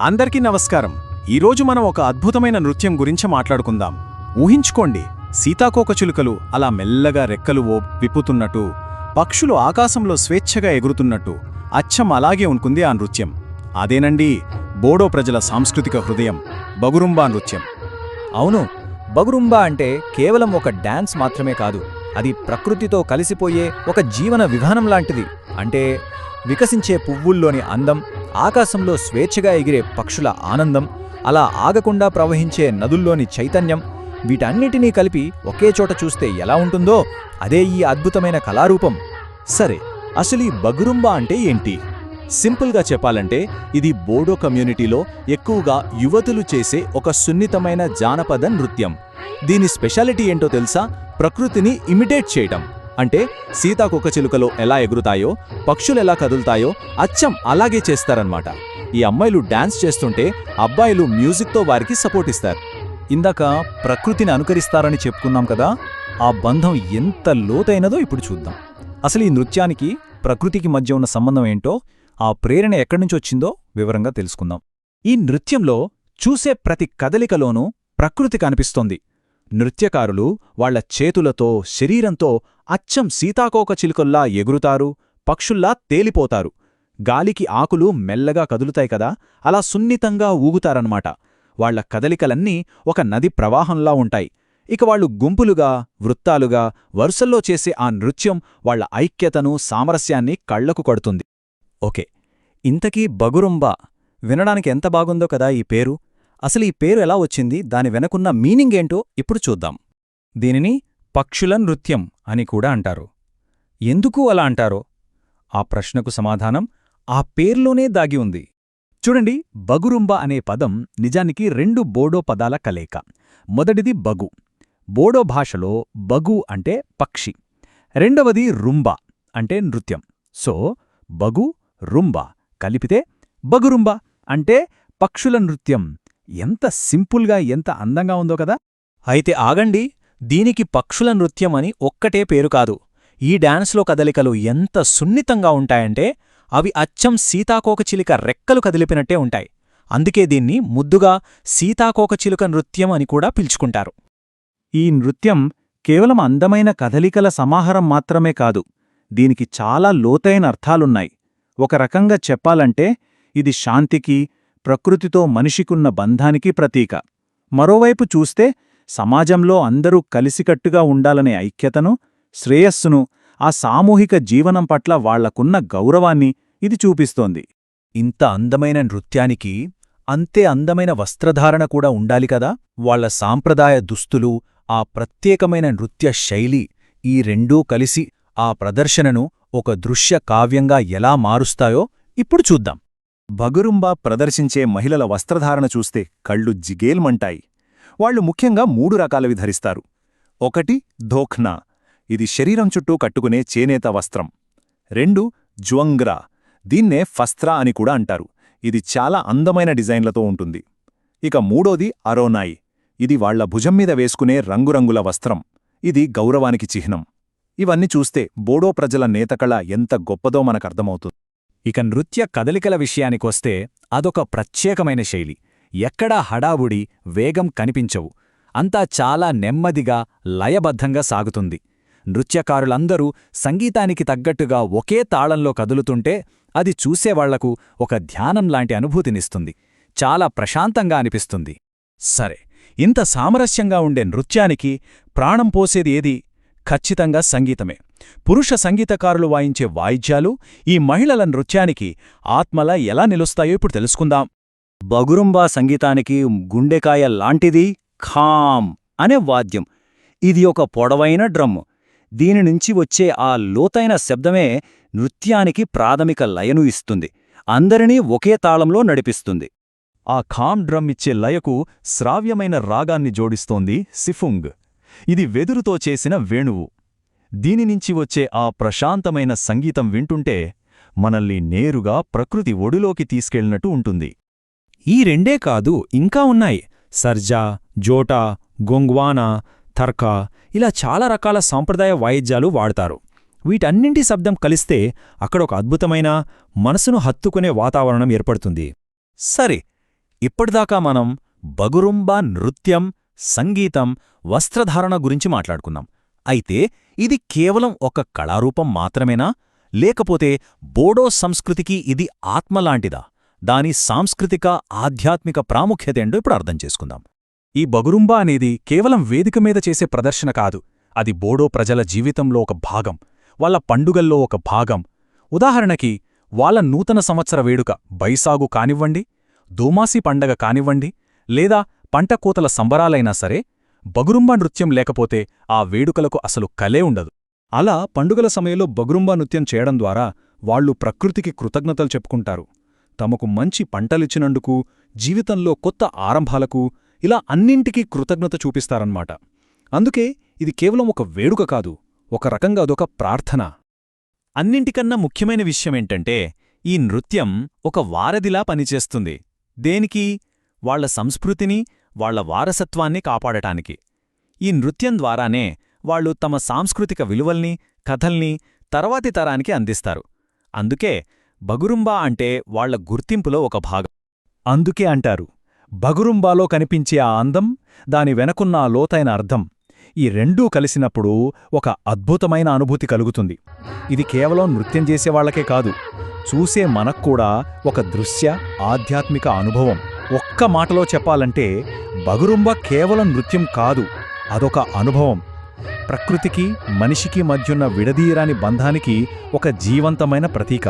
అందరికీ నమస్కారం. ఈరోజు మనం ఒక అద్భుతమైన నృత్యం గురించి మాట్లాడుకుందాం. ఊహించుకోండి సీతాకోకచిలుకలు అలా మెల్లగా రెక్కలు ఓ విప్పుతున్నట్టు పక్షులు ఆకాశంలో స్వేచ్ఛగా ఎగురుతున్నట్టు అచ్చం అలాగే ఉంటుంది ఆ నృత్యం. అదేనండి బోడో ప్రజల సాంస్కృతిక హృదయం బగురుంబా నృత్యం. అవును బగురుంబా అంటే కేవలం ఒక డ్యాన్స్ మాత్రమే కాదు అది ప్రకృతితో కలిసిపోయే ఒక జీవన విధానం లాంటిది. అంటే వికసించే పువ్వుల్లోని అందం ఆకాశంలో స్వేచ్ఛగా ఎగిరే పక్షుల ఆనందం అలా ఆగకుండా ప్రవహించే నదుల్లోని చైతన్యం వీటన్నిటినీ కలిపి ఒకే చోట చూస్తే ఎలా ఉంటుందో అదే ఈ అద్భుతమైన కళారూపం. సరే అసలు ఈ బగురుంబా అంటే ఏంటి? సింపుల్గా చెప్పాలంటే ఇది బోడో కమ్యూనిటీలో ఎక్కువగా యువతులు చేసే ఒక సున్నితమైన జానపద నృత్యం. దీని స్పెషాలిటీ ఏంటో తెలుసా? ప్రకృతిని ఇమిటేట్ చేయటం. అంటే సీతాకొకచిలుకలో ఎలా ఎగురుతాయో పక్షులు ఎలా కదులుతాయో అచ్చం అలాగే చేస్తారన్నమాట. ఈ అమ్మాయిలు డాన్స్ చేస్తుంటే అబ్బాయిలు మ్యూజిక్తో వారికి సపోర్ట్ ఇస్తారు. ఇందాక ప్రకృతిని అనుకరిస్తారని చెప్పుకున్నాం కదా ఆ బంధం ఎంత లోతైనదో ఇప్పుడు చూద్దాం. అసలు ఈ నృత్యానికి ప్రకృతికి మధ్య ఉన్న సంబంధం ఏంటో ఆ ప్రేరణ ఎక్కడ్నుంచొచ్చిందో వివరంగా తెలుసుకుందాం. ఈ నృత్యంలో చూసే ప్రతి కదలికలోనూ ప్రకృతి కనిపిస్తోంది. నృత్యకారులు వాళ్ళ చేతులతో శరీరంతో అచ్చం సీతాకోకచిలుకల్లా ఎగురుతారు పక్షుల్లా తేలిపోతారు. గాలికి ఆకులు మెల్లగా కదులుతాయి కదా అలా సున్నితంగా ఊగుతారన్నమాట. వాళ్ళ కదలికలన్నీ ఒక నది ప్రవాహంలా ఉంటాయి. ఇక వాళ్ళు గుంపులుగా వృత్తాలుగా వరుసల్లో చేసే ఆ నృత్యం వాళ్ళ ఐక్యతను సామరస్యాన్ని కళ్ళకు కొడుతుంది. ఓకే ఇంతకీ బగురుంబా వినడానికి ఎంత బాగుందో కదా ఈ పేరు? అసలు ఈ పేరు ఎలా వచ్చింది దాని వెనకున్న మీనింగ్ ఏంటో ఇప్పుడు చూద్దాం. దీనిని పక్షుల నృత్యం అని కూడా అంటారు. ఎందుకు అలా అంటారో? ఆ ప్రశ్నకు సమాధానం ఆ పేర్లోనే దాగి ఉంది. చూడండి బగురుంబ అనే పదం నిజానికి రెండు బోడో పదాల కలయిక. మొదటిది బగు. బోడో భాషలో బగు అంటే పక్షి. రెండవది రుంబ అంటే నృత్యం. సో బగు రుంబ కలిపితే బగురుంబ అంటే పక్షుల నృత్యం. ఎంత సింపుల్గా ఎంత అందంగా ఉందో కదా? అయితే ఆగండి దీనికి పక్షుల నృత్యం అని ఒక్కటే పేరు కాదు. ఈ డాన్స్లో కదలికలు ఎంత సున్నితంగా ఉంటాయంటే అవి అచ్చం సీతాకోకచిలుక రెక్కలు కదిలిపినట్టే ఉంటాయి. అందుకే దీన్ని ముద్దుగా సీతాకోకచిలుక నృత్యం అని కూడా పిలుచుకుంటారు. ఈ నృత్యం కేవలం అందమైన కదలికల సమాహారం మాత్రమే కాదు దీనికి చాలా లోతైన అర్థాలున్నాయి. ఒక రకంగా చెప్పాలంటే ఇది శాంతికి ప్రకృతితో మనిషికున్న బంధానికి ప్రతీక. మరోవైపు చూస్తే సమాజంలో అందరూ కలిసికట్టుగా ఉండాలనే ఐక్యతను శ్రేయస్సును ఆ సామూహిక జీవనం పట్ల వాళ్ళకున్న గౌరవాన్ని ఇది చూపిస్తోంది. ఇంత అందమైన నృత్యానికి అంతే అందమైన వస్త్రధారణ కూడా ఉండాలి కదా? వాళ్ళ సాంప్రదాయ దుస్తులు ఆ ప్రత్యేకమైన నృత్య శైలి ఈ రెండూ కలిసి ఆ ప్రదర్శనను ఒక దృశ్య కావ్యంగా ఎలా మారుస్తాయో ఇప్పుడు చూద్దాం. భగురుంబా ప్రదర్శించే మహిళల వస్త్రధారణ చూస్తే కళ్ళు జిగేల్మంటాయి. వాళ్ళు ముఖ్యంగా మూడు రకాలవి ధరిస్తారు. ఒకటి ధోఖ్నా. ఇది శరీరం చుట్టూ కట్టుకునే చేనేత వస్త్రం. రెండు జ్వంగ్రా. దీన్నే ఫస్త్రా అని కూడా అంటారు. ఇది చాలా అందమైన డిజైన్లతో ఉంటుంది. ఇక మూడోది అరోనాయి. ఇది వాళ్ళ భుజం మీద వేసుకునే రంగురంగుల వస్త్రం. ఇది గౌరవానికి చిహ్నం. ఇవన్నీ చూస్తే బోడో ప్రజల నేతకళ ఎంత గొప్పదో మనకర్థమవుతుంది. ఇక నృత్య కదలికల విషయానికొస్తే అదొక ప్రత్యేకమైన శైలి. ఎక్కడా హడావుడి వేగం కనిపించవు. అంతా చాలా నెమ్మదిగా లయబద్ధంగా సాగుతుంది. నృత్యకారులందరూ సంగీతానికి తగ్గట్టుగా ఒకే తాళంలో కదులుతుంటే అది చూసేవాళ్ళకు ఒక ధ్యానంలాంటి అనుభూతినిస్తుంది. చాలా ప్రశాంతంగా అనిపిస్తుంది. సరే ఇంత సామరస్యంగా ఉండే నృత్యానికి ప్రాణం పోసేది ఏది? ఖచ్చితంగా సంగీతమే. పురుష సంగీతకారులు వాయించే వాయిద్యాలు ఈ మహిళల నృత్యానికి ఆత్మల ఎలా నిలుస్తాయో ఇప్పుడు తెలుసుకుందాం. బగురుంబా సంగీతానికి గుండెకాయ లాంటిది ఖాం అనే వాద్యం. ఇది ఒక పొడవైన డ్రమ్ము. దీని నుంచి వచ్చే ఆ లోతైన శబ్దమే నృత్యానికి ప్రాథమిక లయను ఇస్తుంది. అందరినీ ఒకే తాళంలో నడిపిస్తుంది. ఆ ఖామ్ డ్రమ్ ఇచ్చే లయకు శ్రావ్యమైన రాగాన్ని జోడిస్తోంది సిఫుంగ్. ఇది వెదురుతో చేసిన వేణువు. దీనినించి వచ్చే ఆ ప్రశాంతమైన సంగీతం వింటుంటే మనల్ని నేరుగా ప్రకృతి ఒడిలోకి తీసుకెళ్ళినట్టు ఉంటుంది. ఈ రెండే కాదు ఇంకా ఉన్నాయి. సర్జా జోటా గొంగ్వానా థర్కా ఇలా చాలా రకాల సాంప్రదాయ వాయిద్యాలు వాడతారు. వీటన్నింటి శబ్దం కలిస్తే అక్కడ ఒక అద్భుతమైన మనసును హత్తుకునే వాతావరణం ఏర్పడుతుంది. సరే ఇప్పటిదాకా మనం బగురుంబా నృత్యం సంగీతం వస్త్రధారణ గురించి మాట్లాడుకున్నాం అయితే ఇది కేవలం ఒక కళారూపం మాత్రమేనా? లేకపోతే బోడో సంస్కృతికి ఇది ఆత్మలాంటిదా దాని సాంస్కృతిక ఆధ్యాత్మిక ప్రాముఖ్యతేండో ఇప్పుడు అర్థం చేసుకుందాం. ఈ బగురుంబా అనేది కేవలం వేదిక మీద చేసే ప్రదర్శన కాదు. అది బోడో ప్రజల జీవితంలో ఒక భాగం వాళ్ళ పండుగల్లో ఒక భాగం. ఉదాహరణకి వాళ్ళ నూతన సంవత్సర వేడుక బైసాగు కానివ్వండి దోమాసి పండగ కానివ్వండి లేదా పంటకోతల సంబరాలైనా సరే బగురుంబా నృత్యం లేకపోతే ఆ వేడుకలకు అసలు కలే ఉండదు. అలా పండుగల సమయంలో బగురుంబా నృత్యం చేయడం ద్వారా వాళ్ళు ప్రకృతికి కృతజ్ఞతలు చెప్పుకుంటారు. తమకు మంచి పంటలిచ్చినందుకు జీవితంలో కొత్త ఆరంభాలకు ఇలా అన్నింటికీ కృతజ్ఞత చూపిస్తారన్నమాట. అందుకే ఇది కేవలం ఒక వేడుక కాదు ఒక రకంగా అదొక ప్రార్థన. అన్నింటికన్నా ముఖ్యమైన విషయమేంటంటే ఈ నృత్యం ఒక వారధిలా పనిచేస్తుంది. దేనికి? వాళ్ళ సంస్కృతిని వాళ్ళ వారసత్వాన్ని కాపాడటానికి. ఈ నృత్యం ద్వారానే వాళ్ళు తమ సాంస్కృతిక విలువల్ని కథల్ని తర్వాతి తరానికి అందిస్తారు. అందుకే బగురుంబా అంటే వాళ్ళ గుర్తింపులో ఒక భాగం. అందుకే అంటారు బగురుంబాలో కనిపించే ఆ అందం దాని వెనకున్న ఆ లోతైన అర్థం ఈ రెండూ కలిసినప్పుడు ఒక అద్భుతమైన అనుభూతి కలుగుతుంది. ఇది కేవలం నృత్యం చేసేవాళ్ళకే కాదు చూసే మనక్కూడా ఒక దృశ్య ఆధ్యాత్మిక అనుభవం. ఒక్క మాటలో చెప్పాలంటే బగురుంబ కేవలం నృత్యం కాదు అదొక అనుభవం. ప్రకృతికి మనిషికి మధ్యున్న విడదీయరాని బంధానికి ఒక జీవంతమైన ప్రతీక.